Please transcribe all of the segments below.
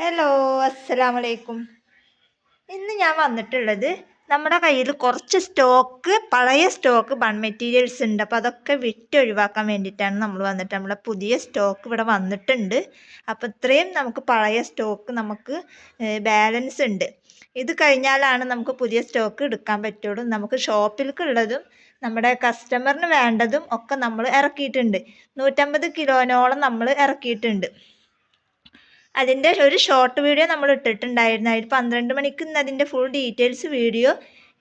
Hello അസ്സലാമു അലൈക്കും ഇന്ന് ഞാൻ വന്നിട്ടുള്ളത് നമ്മുടെ കയ്യിൽ കുറച്ച് സ്റ്റോക്ക് പഴയ സ്റ്റോക്ക് ബൺ മെറ്റീരിയൽസ് ഉണ്ട്. അപ്പോൾ അതൊക്കെ വിറ്റ് ഒഴിവാക്കാൻ വേണ്ടിയിട്ടാണ് നമ്മൾ വന്നിട്ട് നമ്മുടെ പുതിയ സ്റ്റോക്ക് ഇവിടെ വന്നിട്ടുണ്ട്. അപ്പോൾ ഇത്രയും നമുക്ക് പഴയ സ്റ്റോക്ക് നമുക്ക് ബാലൻസ് ഉണ്ട്. ഇത് കഴിഞ്ഞാലാണ് നമുക്ക് പുതിയ സ്റ്റോക്ക് എടുക്കാൻ പറ്റുള്ളൂ. നമുക്ക് ഷോപ്പിലേക്കുള്ളതും നമ്മുടെ കസ്റ്റമറിന് വേണ്ടതും ഒക്കെ നമ്മൾ ഇറക്കിയിട്ടുണ്ട്. നൂറ്റമ്പത് കിലോനോളം നമ്മൾ ഇറക്കിയിട്ടുണ്ട്. അതിന്റെ ഒരു ഷോർട്ട് വീഡിയോ നമ്മൾ ഇട്ടിട്ടുണ്ടായിരുന്നു. അതിൽ പന്ത്രണ്ട് മണിക്ക് ഇന്ന് അതിന്റെ ഫുൾ ഡീറ്റെയിൽസ് വീഡിയോ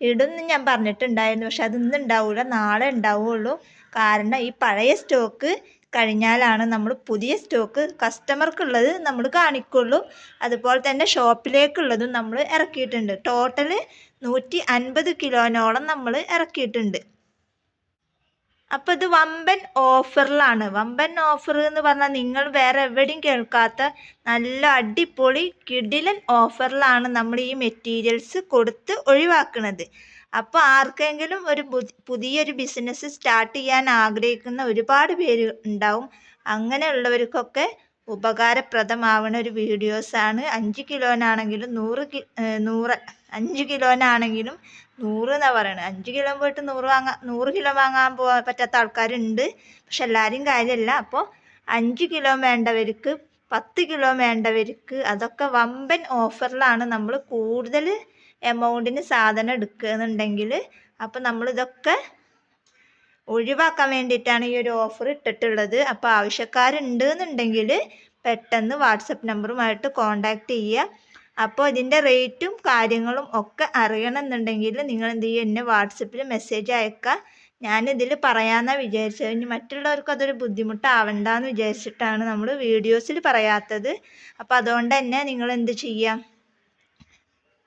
ഇടുമെന്ന് ഞാൻ പറഞ്ഞിട്ടുണ്ടായിരുന്നു. പക്ഷെ അത് ഇന്ന് ഉണ്ടാവില്ല നാളെ ഉണ്ടാവുള്ളൂ. കാരണം ഈ പഴയ സ്റ്റോക്ക് കഴിഞ്ഞാലാണ് നമ്മൾ പുതിയ സ്റ്റോക്ക് കസ്റ്റമർക്കുള്ളത് നമ്മൾ കാണിക്കുള്ളൂ. അതുപോലെ തന്നെ ഷോപ്പിലേക്കുള്ളതും നമ്മൾ ഇറക്കിയിട്ടുണ്ട്. ടോട്ടൽ നൂറ്റി അൻപത് കിലോനോളം നമ്മൾ ഇറക്കിയിട്ടുണ്ട്. അപ്പോൾ ഇത് വമ്പൻ ഓഫറിലാണ്. വമ്പൻ ഓഫർ എന്ന് പറഞ്ഞാൽ നിങ്ങൾ വേറെ എവിടെയും കേൾക്കാത്ത നല്ല അടിപൊളി കിടിലൻ ഓഫറിലാണ് നമ്മൾ ഈ മെറ്റീരിയൽസ് കൊടുത്ത് ഒഴിവാക്കുന്നത്. അപ്പോൾ ആർക്കെങ്കിലും ഒരു പുതിയൊരു ബിസിനസ് സ്റ്റാർട്ട് ചെയ്യാൻ ആഗ്രഹിക്കുന്ന ഒരുപാട് പേര് ഉണ്ടാവും. അങ്ങനെയുള്ളവർക്കൊക്കെ ഉപകാരപ്രദമാവുന്ന ഒരു വീഡിയോസാണ്. അഞ്ച് കിലോനാണെങ്കിലും നൂറ് കി നൂറ് അഞ്ച് കിലോനാണെങ്കിലും നൂറ് എന്നാണ് പറയുന്നത് അഞ്ച് കിലോ പോയിട്ട് നൂറ് വാങ്ങാൻ നൂറ് കിലോ വാങ്ങാൻ പോകാൻ പറ്റാത്ത ആൾക്കാരുണ്ട്. പക്ഷെ എല്ലാവരും കാര്യമല്ല അപ്പോൾ അഞ്ച് കിലോ വേണ്ടവർക്ക് പത്ത് കിലോ വേണ്ടവർക്ക് അതൊക്കെ വമ്പൻ ഓഫറിലാണ് നമ്മൾ കൂടുതൽ എമൗണ്ടിന് സാധനം എടുക്കുന്നുണ്ടെങ്കിൽ അപ്പോൾ നമ്മളിതൊക്കെ ഒഴിവാക്കാൻ വേണ്ടിയിട്ടാണ് ഈ ഒരു ഓഫർ ഇട്ടിട്ടുള്ളത്. അപ്പോൾ ആവശ്യക്കാരുണ്ട് എന്നുണ്ടെങ്കിൽ പെട്ടെന്ന് വാട്സപ്പ് നമ്പറുമായിട്ട് കോണ്ടാക്ട് ചെയ്യുക. അപ്പോൾ ഇതിന്റെ റേറ്റും കാര്യങ്ങളും ഒക്കെ അറിയണമെന്നുണ്ടെങ്കിൽ നിങ്ങൾ എന്ത് ചെയ്യുക? എന്നെ വാട്സപ്പിൽ മെസ്സേജ് അയക്കുക. ഞാനിതിൽ പറയാമെന്നാണ് വിചാരിച്ചത്. ഇനി മറ്റുള്ളവർക്ക് അതൊരു ബുദ്ധിമുട്ടാവണ്ടെന്ന് വിചാരിച്ചിട്ടാണ് നമ്മൾ വീഡിയോസിൽ പറയാത്തത്. അപ്പോൾ അതുകൊണ്ട് തന്നെ നിങ്ങൾ എന്ത് ചെയ്യാം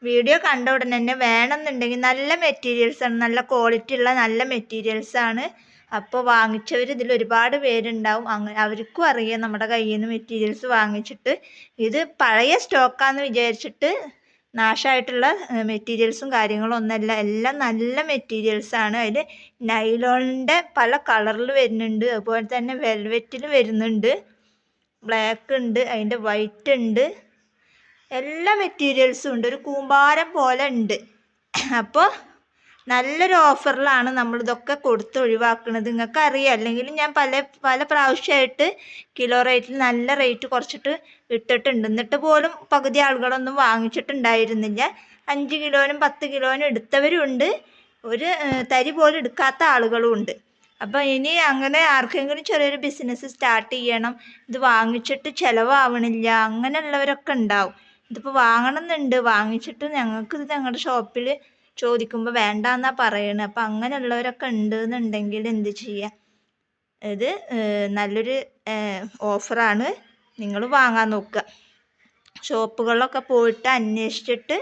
വീഡിയോ കണ്ട ഉടനെ തന്നെ വേണമെന്നുണ്ടെങ്കിൽ നല്ല മെറ്റീരിയൽസ് ആണ് നല്ല ക്വാളിറ്റി ഉള്ള നല്ല മെറ്റീരിയൽസ് ആണ്. അപ്പോൾ വാങ്ങിച്ചവർ ഇതിൽ ഒരുപാട് പേരുണ്ടാവും. അങ്ങനെ അവർക്കും അറിയാം നമ്മുടെ കയ്യിൽ നിന്ന് മെറ്റീരിയൽസ് വാങ്ങിച്ചിട്ട്. ഇത് പഴയ സ്റ്റോക്കാന്ന് വിചാരിച്ചിട്ട് നാശമായിട്ടുള്ള മെറ്റീരിയൽസും കാര്യങ്ങളും ഒന്നല്ല. എല്ലാം നല്ല മെറ്റീരിയൽസ് ആണ്. അതിൽ നൈലോണിന്റെ പല കളറിൽ വരുന്നുണ്ട്. അതുപോലെ തന്നെ വെൽവെറ്റിൽ വരുന്നുണ്ട്. ബ്ലാക്ക് ഉണ്ട്. അതിന്റെ വൈറ്റ് ഉണ്ട്. എല്ലാ മെറ്റീരിയൽസും ഉണ്ട്. ഒരു കൂമ്പാരം പോലെ ഉണ്ട്. അപ്പോൾ നല്ലൊരു ഓഫറിലാണ് നമ്മളിതൊക്കെ കൊടുത്ത് ഒഴിവാക്കുന്നത് നിങ്ങൾക്ക് അറിയാം അല്ലെങ്കിൽ ഞാൻ പല പല പ്രാവശ്യമായിട്ട് കിലോ റേറ്റിൽ നല്ല റേറ്റ് കുറച്ചിട്ട് ഇട്ടിട്ടുണ്ട്. എന്നിട്ട് പോലും പകുതി ആളുകളൊന്നും വാങ്ങിച്ചിട്ടുണ്ടായിരുന്നില്ല. അഞ്ച് കിലോനും പത്ത് കിലോനും എടുത്തവരുണ്ട്. ഒരു തരി പോലും എടുക്കാത്ത ആളുകളും ഉണ്ട്. അപ്പോൾ ഇനി അങ്ങനെ ആർക്കെങ്കിലും ചെറിയൊരു ബിസിനസ് സ്റ്റാർട്ട് ചെയ്യണം. ഇത് വാങ്ങിച്ചിട്ട് ചിലവാവണില്ല. അങ്ങനെയുള്ളവരൊക്കെ ഉണ്ടാവും. ഇതിപ്പോൾ വാങ്ങണമെന്നുണ്ട് വാങ്ങിച്ചിട്ട് ഞങ്ങൾക്ക് ഇത് ഞങ്ങളുടെ ഷോപ്പിൽ ചോദിക്കുമ്പോൾ വേണ്ട എന്നാ പറയണത് അപ്പം അങ്ങനെയുള്ളവരൊക്കെ ഉണ്ട് എന്നുണ്ടെങ്കിൽ എന്ത് ചെയ്യാം? ഇത് നല്ലൊരു ഓഫറാണ് നിങ്ങൾ വാങ്ങാൻ നോക്കുക ഷോപ്പുകളിലൊക്കെ പോയിട്ട് അന്വേഷിച്ചിട്ട്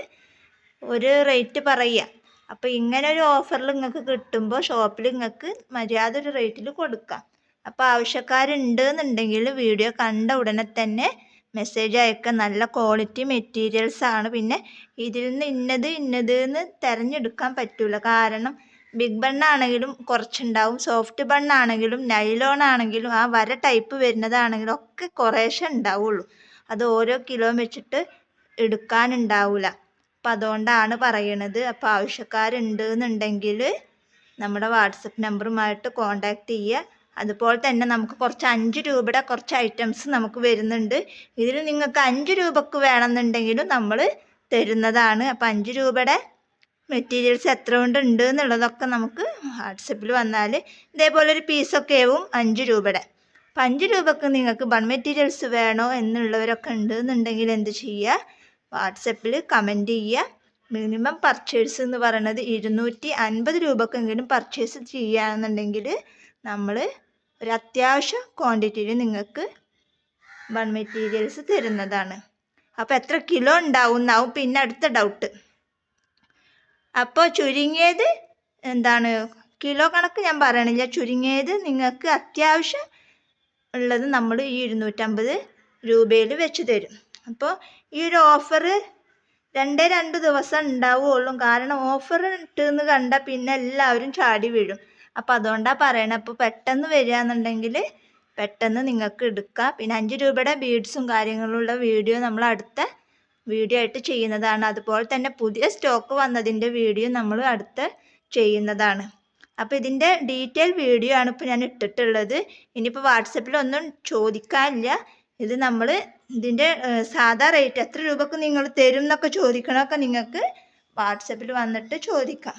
ഒരു റേറ്റ് പറയുക അപ്പോൾ ഇങ്ങനെ ഒരു ഓഫറിൽ നിങ്ങൾക്ക് കിട്ടുമ്പോൾ ഷോപ്പിൽ നിങ്ങൾക്ക് മര്യാദ ഒരു റേറ്റിൽ കൊടുക്കാം. അപ്പോൾ ആവശ്യക്കാരുണ്ട് എന്നുണ്ടെങ്കിൽ വീഡിയോ കണ്ട ഉടനെ തന്നെ മെസ്സേജ് അയക്കുക നല്ല ക്വാളിറ്റി മെറ്റീരിയൽസ് ആണ്. പിന്നെ ഇതിൽ നിന്ന് ഇന്നത് ഇന്നത് എന്ന് തിരഞ്ഞെടുക്കാൻ പറ്റില്ല കാരണം ബിഗ് ബണ്ണാണെങ്കിലും കുറച്ചുണ്ടാവും. സോഫ്റ്റ് ബണ്ണാണെങ്കിലും നൈലോൺ ആണെങ്കിലും ആ വര ടൈപ്പ് വരുന്നതാണെങ്കിലും ഒക്കെ കുറേശ്ശെ ഉണ്ടാവുള്ളൂ. അത് ഓരോ കിലോ വെച്ചിട്ട് എടുക്കാനുണ്ടാവില്ല അപ്പം അതുകൊണ്ടാണ് പറയണത്. അപ്പോൾ ആവശ്യക്കാരുണ്ട് എന്നുണ്ടെങ്കിൽ നമ്മുടെ വാട്സപ്പ് നമ്പറുമായിട്ട് കോണ്ടാക്ട് ചെയ്യുക. അതുപോലെ തന്നെ നമുക്ക് കുറച്ച് അഞ്ച് രൂപയുടെ കുറച്ച് ഐറ്റംസ് നമുക്ക് വരുന്നുണ്ട്. ഇതിൽ നിങ്ങൾക്ക് അഞ്ച് രൂപക്ക് വേണമെന്നുണ്ടെങ്കിലും നമ്മൾ തരുന്നതാണ്. അപ്പം അഞ്ച് രൂപയുടെ മെറ്റീരിയൽസ് എത്ര കൊണ്ട് ഉണ്ട് എന്നുള്ളതൊക്കെ നമുക്ക് വാട്സപ്പിൽ വന്നാൽ ഇതേപോലെ ഒരു പീസൊക്കെ ആവും അഞ്ച് രൂപയുടെ. അപ്പം അഞ്ച് രൂപക്ക് നിങ്ങൾക്ക് ബൺ മെറ്റീരിയൽസ് വേണോ എന്നുള്ളവരൊക്കെ ഉണ്ട് എന്നുണ്ടെങ്കിൽ എന്ത് ചെയ്യുക? വാട്സപ്പിൽ കമന്റ് ചെയ്യുക. മിനിമം പർച്ചേസ് എന്ന് പറയുന്നത് ഇരുന്നൂറ്റി അൻപത് രൂപക്കെങ്കിലും പർച്ചേസ് ചെയ്യുകയാണെന്നുണ്ടെങ്കിൽ നമ്മൾ ഒരു അത്യാവശ്യ ക്വാണ്ടിറ്റിയിൽ നിങ്ങൾക്ക് വൺ മെറ്റീരിയൽസ് തരുന്നതാണ്. അപ്പോൾ എത്ര കിലോ ഉണ്ടാവും എന്നാവും പിന്നെ അടുത്ത ഡൗട്ട് അപ്പോൾ ചുരുങ്ങിയത് എന്താണ്? കിലോ കണക്ക് ഞാൻ പറയണില്ല. ചുരുങ്ങിയത് നിങ്ങൾക്ക് അത്യാവശ്യം ഉള്ളത് നമ്മൾ ഈ ഇരുന്നൂറ്റമ്പത് രൂപയിൽ വെച്ച് തരും. അപ്പോൾ ഈ ഒരു ഓഫർ രണ്ടേ രണ്ട് ദിവസം ഉണ്ടാവുകയുള്ളൂ. കാരണം ഓഫർ ഇട്ടെന്ന് കണ്ടാൽ പിന്നെ എല്ലാവരും ചാടി വീഴും. അപ്പോൾ അതുകൊണ്ടാണ് പറയണത് അപ്പോൾ പെട്ടെന്ന് വരികയാണെന്നുണ്ടെങ്കിൽ പെട്ടെന്ന് നിങ്ങൾക്ക് എടുക്കാം. പിന്നെ അഞ്ച് രൂപയുടെ ബീഡ്സും കാര്യങ്ങളുള്ള വീഡിയോ നമ്മൾ അടുത്ത വീഡിയോ ആയിട്ട് ചെയ്യുന്നതാണ്. അതുപോലെ തന്നെ പുതിയ സ്റ്റോക്ക് വന്നതിന്റെ വീഡിയോ നമ്മൾ അടുത്ത് ചെയ്യുന്നതാണ്. അപ്പോൾ ഇതിന്റെ ഡീറ്റെയിൽ വീഡിയോ ആണ് ഇപ്പോൾ ഞാൻ ഇട്ടിട്ടുള്ളത്. ഇനിയിപ്പോൾ വാട്സപ്പിലൊന്നും ചോദിക്കാനില്ല. ഇത് നമ്മൾ ഇതിന്റെ സാധാ റേറ്റ് എത്ര രൂപക്ക് നിങ്ങൾ തരും എന്നൊക്കെ ചോദിക്കണമൊക്കെ നിങ്ങൾക്ക് വാട്സപ്പിൽ വന്നിട്ട് ചോദിക്കാം.